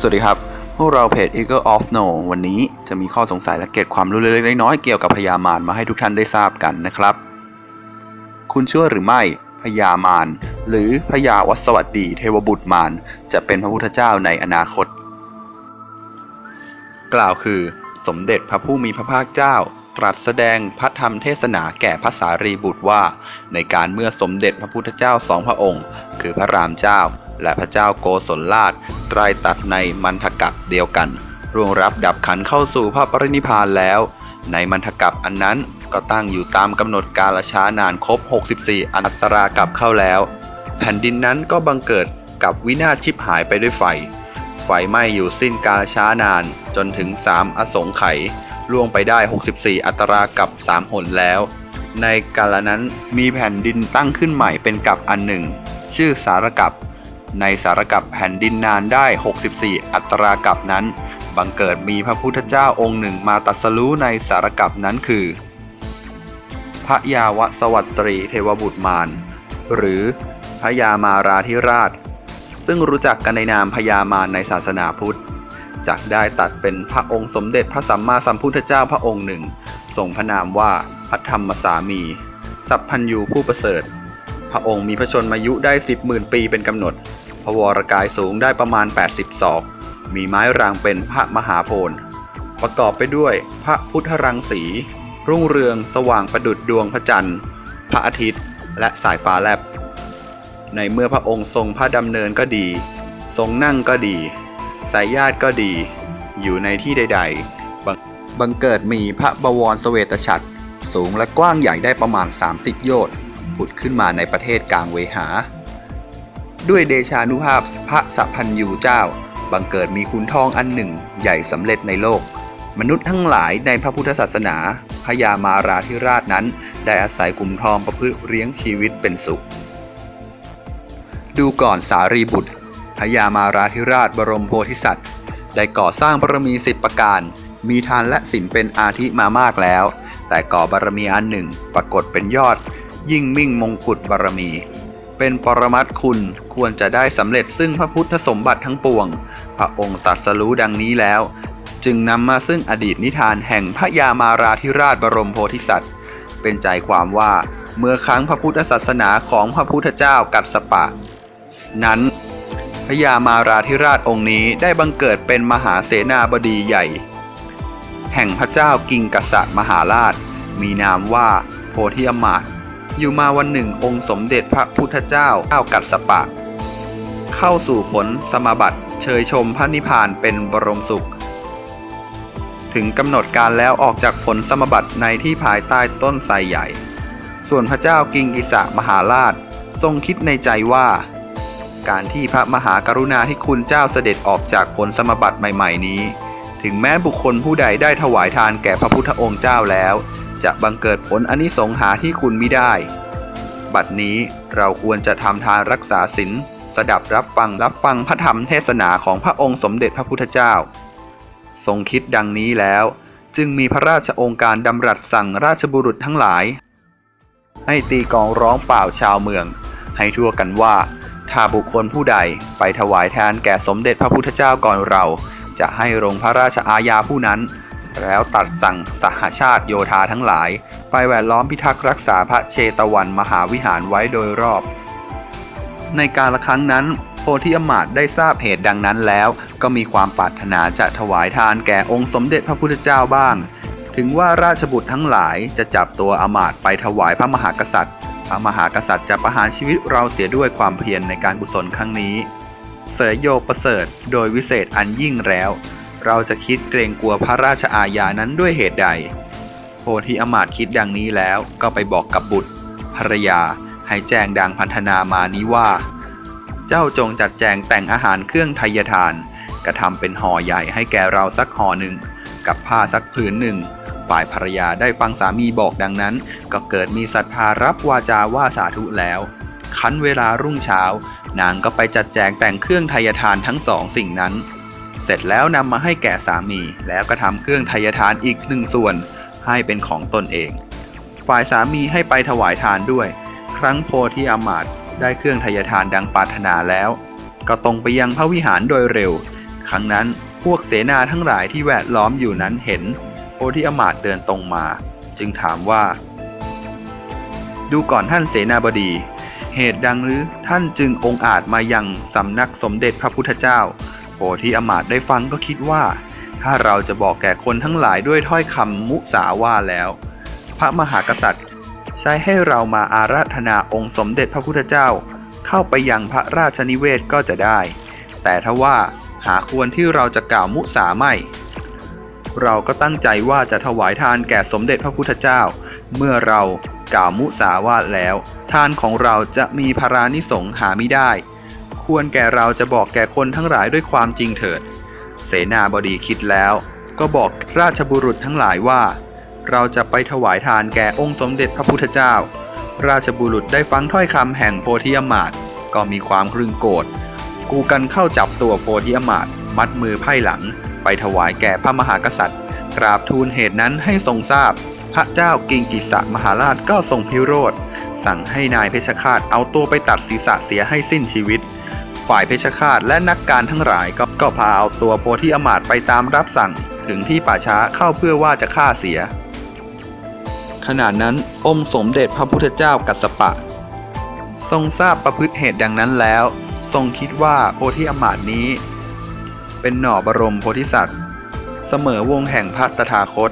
สวัสดีครับ พวกเราเพจ Eagle of No วันนี้จะมีข้อสงสัยและเก็ดความรู้เล็กๆน้อยๆเกี่ยวกับพญามารมาให้ทุกท่านได้ทราบกันนะครับ คุณเชื่อหรือไม่พญามารหรือพญาวัสวัสดีเทวบุตรมารจะเป็นพระพุทธเจ้าในอนาคต กล่าวคือ สมเด็จพระผู้มีพระภาคเจ้า ตรัสแสดงพระธรรมเทศนาแก่พระสารีบุตรว่า ในการเมื่อสมเด็จพระพุทธเจ้าสองพระองค์ คือพระรามเจ้า และพระเจ้าโกศลราชไตรตัดในมันทกัปเดียวกันร่วงรับดับขันเข้าสู่พระปรินิพานแล้ว ในมันทกัปอันนั้นก็ตั้งอยู่ตามกำหนดกาลช้านานครบ 64 อันตรากับเข้าแล้ว แผ่นดินนั้นก็บังเกิดกับวินาศชิบหายไปด้วยไฟ ไฟไหม้อยู่สิ้นกาลช้านานจนถึง 3 อสงไขยล่วงไปได้ 64 อัตรากับ 3 หนแล้ว ในกาลนั้นมีแผ่นดินตั้งขึ้นใหม่เป็นกับอันหนึ่ง ชื่อสารกับ ในสารกับแผ่นดินนานได้ 64 อัตรากับนั้น บังเกิดมีพระพุทธเจ้าองค์หนึ่งมาตัสรู้ในสารกับนั้นคือ พระยาวสวัตรีเทวบุตรมารหรือพระยามาราธิราช ซึ่งรู้จักกันในนามพญามารในศาสนาพุทธจักได้ตัดเป็นพระองค์สมเด็จพระสัมมาสัมพุทธเจ้าพระองค์หนึ่งทรงพระนามว่าพระธรรมสามี สัพพัญยูผู้ประเสริฐ พระองค์มีพระชนมายุได้10หมื่นปีเป็นกำหนด ระวรกายสูงได้ประมาณ 80 ศอก มีไม้รางเป็นพระมหาโพธิ์ประกอบไปด้วยพระพุทธรังสี รุ่งเรืองสว่างประดุดดวงพระจันทร์ พระอาทิตย์ และสายฟ้าแลบ ในเมื่อพระองค์ทรงพระดำเนินก็ดี ทรงนั่งก็ดี สายญาติก็ดี อยู่ในที่ใด ๆ บังบังเกิดมีพระบวรเสเวตฉัตรสูงและกว้างใหญ่ได้ประมาณ 30 โยชน์ผุดขึ้นมาในประเทศกลางเวหา ด้วยเดชานุภาพพระสัพพัญยูเจ้า บังเกิดมีขุนทองอันหนึ่ง ใหญ่สำเร็จในโลก มนุษย์ทั้งหลายในพระพุทธศาสนาพญามาราธิราชนั้น ได้อาศัยกลุ่มทองประพฤติเลี้ยงชีวิตเป็นสุข ดูก่อนสารีบุตรพญามาราธิราชบรมโพธิสัตว์ ได้ก่อสร้างบารมีสิบประการ มีทานและศีลเป็นอาทิมามากแล้ว แต่ก่อบารมีอันหนึ่ง ปรากฏเป็นยอด ยิ่งมิ่งมงกุฎบารมี เป็นปรมัตคุณควรจะได้สำเร็จซึ่งพระพุทธสมบัติทั้งปวง พระองค์ตรัสรู้ดังนี้แล้ว จึงนำมาซึ่งอดีตนิทานแห่งพระยามาราธิราชบรมโพธิสัตว์ เป็นใจความว่าเมื่อครั้งพระพุทธศาสนาของพระพุทธเจ้ากัสสปะ นั้นพระยามาราธิราชองค์นี้ได้บังเกิดเป็นมหาเสนาบดีใหญ่ แห่งพระเจ้ากิงกัสสะมหาราช มีนามว่าโพธิอมาตย์ อยู่มาวันหนึ่งองค์สมเด็จพระพุทธเจ้าเจ้ากัสสปะ เข้าสู่ผลสมบัติเชยชมพระนิพพานเป็นบรมสุข ถึงกำหนดการแล้วออกจากผลสมบัติในที่ภายใต้ต้นไทรใหญ่ ส่วนพระเจ้ากิงกิสะมหาราชทรงคิดในใจว่า การที่พระมหากรุณาธิคุณเจ้าเสด็จออกจากผลสมบัติใหม่ ๆ นี้ ถึงแม้บุคคลผู้ใดได้ถวายทานแก่พระพุทธองค์เจ้าแล้ว จะบังเกิดผลอนิสงหาที่คุณไมิได้ บัดนี้เราควรจะทำทานรักษาศีลสดับรับฟังรับฟังพระธรรมเทศนาของพระองค์สมเด็จพระพุทธเจ้า ทรงคิดดังนี้แล้ว จึงมีพระราชองค์การดำรัสสั่งราชบุรุษทั้งหลาย ให้ตีกองร้องเปล่าชาวเมือง ให้ทั่วกันว่า ถ้าบุคคลผู้ใดไปถวายทานแก่สมเด็จพระพุทธเจ้าก่อนเรา จะให้ลงพระราชอาญาผู้นั้น แล้วตัดสั่งสหชาติโยธาทั้งหลาย ไปแวดล้อมพิทักษ์รักษาพระเชตวันมหาวิหารไว้โดยรอบ ในการละครั้งนั้นโพธิอมาตได้ทราบเหตุดังนั้นแล้ว ก็มีความปรารถนาจะถวายทานแก่องค์สมเด็จพระพุทธเจ้าบ้าง ถึงว่าราชบุตรทั้งหลายจะจับตัวอมาตไปถวายพระมหากษัตริย์ พระมหากษัตริย์จะประหารชีวิตเราเสียด้วยความเพียรในการกุศลครั้งนี้ เสยโยประเสริฐโดยวิเศษอันยิ่งแล้ว เราจะคิดเกรงกลัวพระราชอาญานั้นด้วยเหตุใด โพธิอมาตคิดดังนี้แล้วก็ไปบอกกับบุตรภรรยาให้แจ้งดังพันธนามานี้ว่า เจ้าจงจัดแจงแต่งอาหารเครื่องไทยทาน กระทำเป็นห่อใหญ่ให้แก่เราสักห่อหนึ่ง กับผ้าสักผืนหนึ่งฝ่ายภรรยาได้ฟังสามีบอกดังนั้น ก็เกิดมีศรัทธารับวาจาว่าสาธุแล้ว คันเวลารุ่งเช้า นางก็ไปจัดแจงแต่งเครื่องไทยทานทั้งสองสิ่งนั้น เสร็จแล้วนำมาให้แก่สามี แล้วก็ทำเครื่องไทยทานอีกหนึ่งส่วน ให้เป็นของตนเอง ฝ่ายสามีให้ไปถวายทานด้วย ครั้งโพธิอามาตย์ได้เครื่องไทยทานดังปรารถนาแล้ว ก็ตรงไปยังพระวิหารโดยเร็ว ครั้งนั้นพวกเสนาทั้งหลายที่แวดล้อมอยู่นั้นเห็น โพธิอมาตย์เดินตรงมา จึงถามว่า ดูก่อนท่านเสนาบดี เหตุดังหรือท่านจึงองอาจมายังสำนักสมเด็จพระพุทธเจ้า โพธิอมาตได้ฟังก็คิดว่า ถ้าเราจะบอกแก่คนทั้งหลายด้วยถ้อยคำมุสาว่าแล้ว พระมหากษัตริย์ ใช้ให้เรามาอาราธนาองค์สมเด็จพระพุทธเจ้า เข้าไปยังพระราชนิเวศก็จะได้ แต่ถ้าว่าหาควรที่เราจะกล่าวมุสาไม่ เราก็ตั้งใจว่าจะถวายทานแก่สมเด็จพระพุทธเจ้า เมื่อเรากล่าวมุสาวาทแล้ว ทานของเราจะมีพารานิสงหาไม่ได้ ควรแก่เราจะบอกแก่คนทั้งหลายด้วยความจริงเถิด เสนาบดีคิดแล้ว ก็บอกราชบุรุษทั้งหลายว่า เราจะไปถวายทานแก่องค์สมเด็จพระพุทธเจ้า ราชบุรุษได้ฟังถ้อยคำแห่งโพธิอมาตก็มีความครึงโกรธกูกันเข้าจับตัวโพธิอมาตมัดมือไพ่หลัง ไปถวายแก่พระมหากษัตริย์กราบทูลเหตุนั้นให้ทรงทราบ พระเจ้ากิงกิสะมหาราชก็ทรงพิโรธสั่งให้นายเพชฌฆาตเอาตัวไปตัดศีรษะเสียให้สิ้นชีวิต ฝ่ายเพชฌฆาตและนักการทั้งหลายก็ก็พาเอาตัวโพธิอมาตไปตามรับสั่งถึงที่ป่าช้าเข้าเพื่อว่าจะฆ่าเสีย ขณะนั้นองค์สมเด็จพระพุทธเจ้ากัสสปะ ทรงทราบประพฤติเหตุดังนั้นแล้ว ทรงคิดว่าโพธิอมาตนี้ เป็นหน่อบรมโพธิสัตว์ เสมอวงแห่งพระตถาคต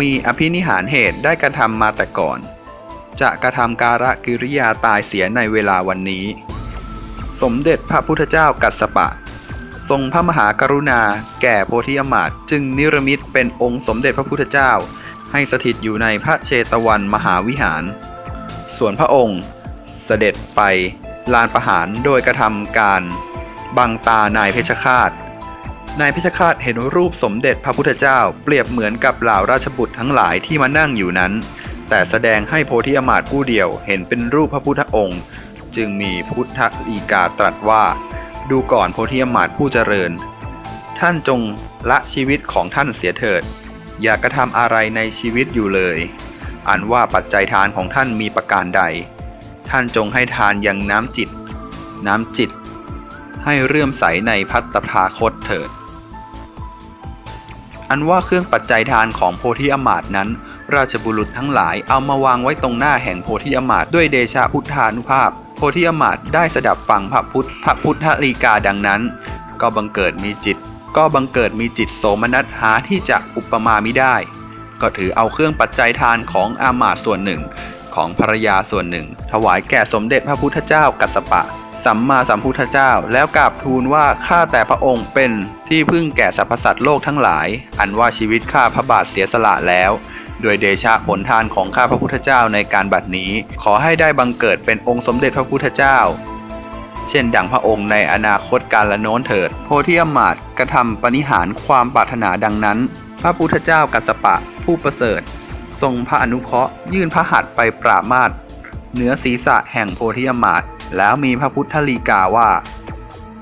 มีอภินิหารเหตุได้กระทำมาแต่ก่อน จะกระทำการะกิริยาตายเสียในเวลาวันนี้ สมเด็จพระพุทธเจ้ากัสสปะ ทรงพระมหากรุณา แก่โพธิอมาตจึงนิรมิตเป็นองค์สมเด็จพระพุทธเจ้า ให้สถิตอยู่ในพระเชตวันมหาวิหาร ส่วนพระองค์เสด็จไปลานประหารโดยกระทำการบังตานายเพชฌฆาต นายเพชฌฆาตเห็นรูปสมเด็จพระพุทธเจ้าเปรียบเหมือนกับเหล่าราชบุตรทั้งหลายที่มานั่งอยู่นั้น แต่แสดงให้โพธิอมาตผู้เดียวเห็นเป็นรูปพระพุทธองค์ จึงมีพุทธอีกาตรัสว่า ดูก่อนโพธิอมาตผู้เจริญ ท่านจงละชีวิตของท่านเสียเถิด อย่ากระทำอะไรในชีวิตอยู่เลย อันว่าปัจจัยทานของท่านมีประการใด ท่านจงให้ทานยังน้ำจิต น้ำจิต ให้เรื่อมใสในพัตตภาคตเถิด อันว่าเครื่องปัจจัยทานของโพธิอมาตนั้น ราชบุรุษทั้งหลายเอามาวางไว้ตรงหน้าแห่งโพธิอมาตด้วยเดชะพุทธานุภาพ โพธิอมาตได้สดับฟังพระพุทธพระพุทธลีกาดังนั้น ก็บังเกิดมีจิต ก็บังเกิดมีจิตโสมนัสหาที่จะอุปมาไม่ได้ ก็ถือเอาเครื่องปัจจัยทานของอามาตส่วนหนึ่ง ของภรรยาส่วนหนึ่ง ถวายแก่สมเด็จพระพุทธเจ้ากัสปะสัมมาสัมพุทธเจ้าแล้วกราบทูลว่าข้าแต่พระองค์เป็นที่พึ่งแก่สรรพสัตว์โลกทั้งหลาย อันว่าชีวิตข้าพระบาทเสียสละแล้ว ด้วยเดชะผลทานของข้าพระพุทธเจ้าในการบัดนี้ ขอให้ได้บังเกิดเป็นองค์สมเด็จพระพุทธเจ้า เช่นดังพระองค์ในอนาคตการละโน้นเถิด โพธิอมาตกระทำปณิหารความปรารถนาดังนั้น พระพุทธเจ้ากัสสปะผู้ประเสริฐ ทรงพระอนุเคราะห์ยื่นพระหัตถ์ไปปรามาสเหนือศีรษะแห่งโพธิอมาตแล้วมีพระพุทธลีกาว่า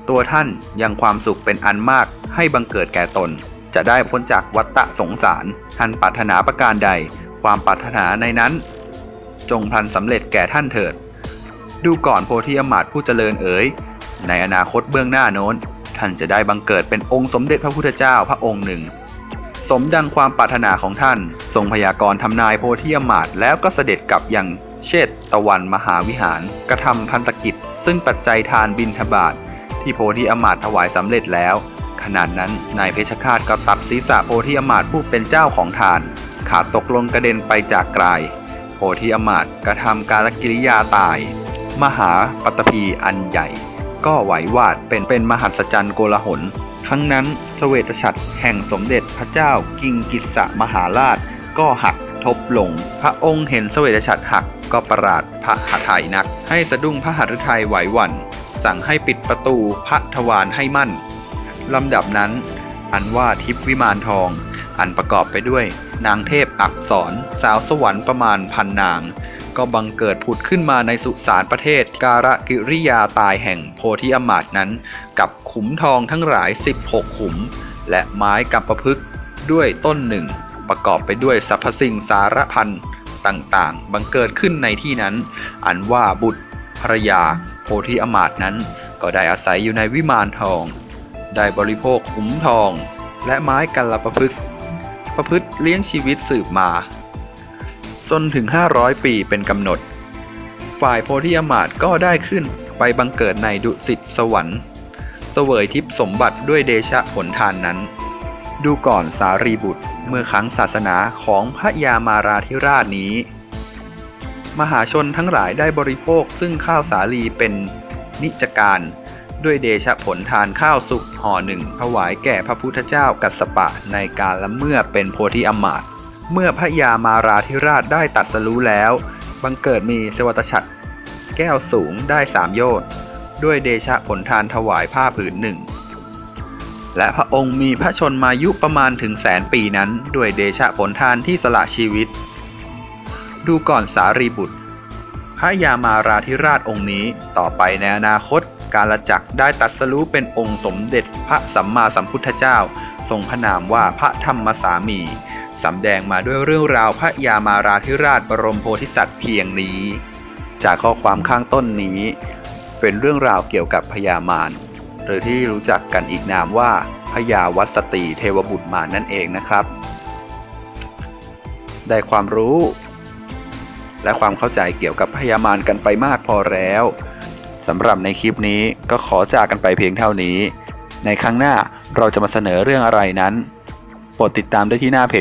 ตัวท่านยังความสุขเป็นอันมากให้บังเกิดแก่ตน จะได้พ้นจากวัฏฏะสงสารท่านปรารถนาประการใด ความปรารถนาในนั้น จงพลันสำเร็จแก่ท่านเถิด ดูก่อนโพธิอมาตผู้เจริญเอ๋ยในอนาคตเบื้องหน้าโน้น ท่านจะได้บังเกิดเป็นองค์สมเด็จพระพุทธเจ้าพระองค์หนึ่ง สมดังความปรารถนาของท่าน ทรงพยากรณ์ทำนายโพธิอมาตแล้วก็เสด็จกลับยังเชตตะวันมหาวิหาร กระทำพันธกิจ ซึ่งปัจจัยทานบินทบาทที่โพธิอมาตถวายสำเร็จแล้ว ขณะนั้นนายเพชฌฆาตก็ตัดศีรษะโพธิอมาตผู้เป็นเจ้าของทาน ขาดตกลงกระเด็นไปจากกลาย โพธิอมาตกระทำการกิริยาตาย มหาปัตตภีอันใหญ่ ก็ไหววาดเป็นเป็นมหัศจรรย์โกลาหลครั้งนั้นสเวตฉัตรแห่งสมเด็จพระเจ้ากิงกิสะมหาราช ก็หักทบลง พระองค์เห็นสเวตฉัตรหักก็ประหลาดพระหทัยนัก ให้สะดุ้งพระหฤทัยไหวหวั่นสั่งให้ปิดประตูพระทวารให้มั่น ลำดับนั้น อันว่าทิพวิมานทอง อันประกอบไปด้วย นางเทพอักษร สาวสวรรค์ประมาณพันนาง ก็บังเกิดผุดขึ้นมาในสุสานประเทศการะกิริยาตายแห่งโพธิอมาตนั้น กับขุมทองทั้งหลาย 16 ขุม และไม้กำประพฤกษ์ด้วยต้นหนึ่ง ประกอบไปด้วยสรรพสิ่งสารพันต่างๆ บังเกิดขึ้นในที่นั้น อันว่าบุตรภรยาโพธิอมาตนั้น ก็ได้อาศัยอยู่ในวิมานทอง ได้บริโภคขุมทอง และไม้กัลประพฤกษ์ประพฤติเลี้ยงชีวิตสืบมา จนถึง 500 ปีเป็นกำหนด ฝ่ายโพธิอมาตก็ได้ขึ้นไปบังเกิดในดุสิตสวรรค์เสวยทิพสมบัติด้วยเดชะผลทานนั้น ดูก่อนสารีบุตรเมื่อครั้งศาสนาของพระยามาราธิราชนี้ มหาชนทั้งหลายได้บริโภคซึ่งข้าวสาลีเป็นนิจการ ด้วยเดชะผลทานข้าวสุกห่อหนึ่งถวายแก่พระพุทธเจ้ากัสปะในการละเมื่อเป็นโพธิอมาตเมื่อพระยามาราธิราชได้ตัดสรู้แล้ว บังเกิดมีสวัตฉัตรแก้วสูงได้สามโยชน์ด้วยเดชะผลทานถวายผ้าผืนหนึ่งและพระองค์มีพระชนมายุประมาณถึงแสนปีนั้นด้วยเดชะผลทานที่สละชีวิต ดูก่อนสารีบุตร พระยามาราธิราชองค์นี้ต่อไปในอนาคต กาลจักรได้ตรัสรู้เป็นองค์สมเด็จพระสัมมาสัมพุทธเจ้า ทรงพระนามว่าพระธรรมสามีสำแดงมาด้วยเรื่องราวพระยามาราธิราชบรมโพธิสัตว์เพียงนี้ จากข้อความข้างต้นนี้ เป็นเรื่องราวเกี่ยวกับพญามารหรือที่รู้จักกันอีกนามว่าพญาวัสตีเทวบุตรมานั่นเองนะครับ ได้ความรู้ และความเข้าใจเกี่ยวกับพญามารกันไปมากพอแล้ว สำหรับในคลิปนี้ก็ขอจากกันไปเพียงเท่านี้ ในครั้งหน้าเราจะมาเสนอเรื่องอะไรนั้นโปรดติดตามได้ที่หน้าเพจ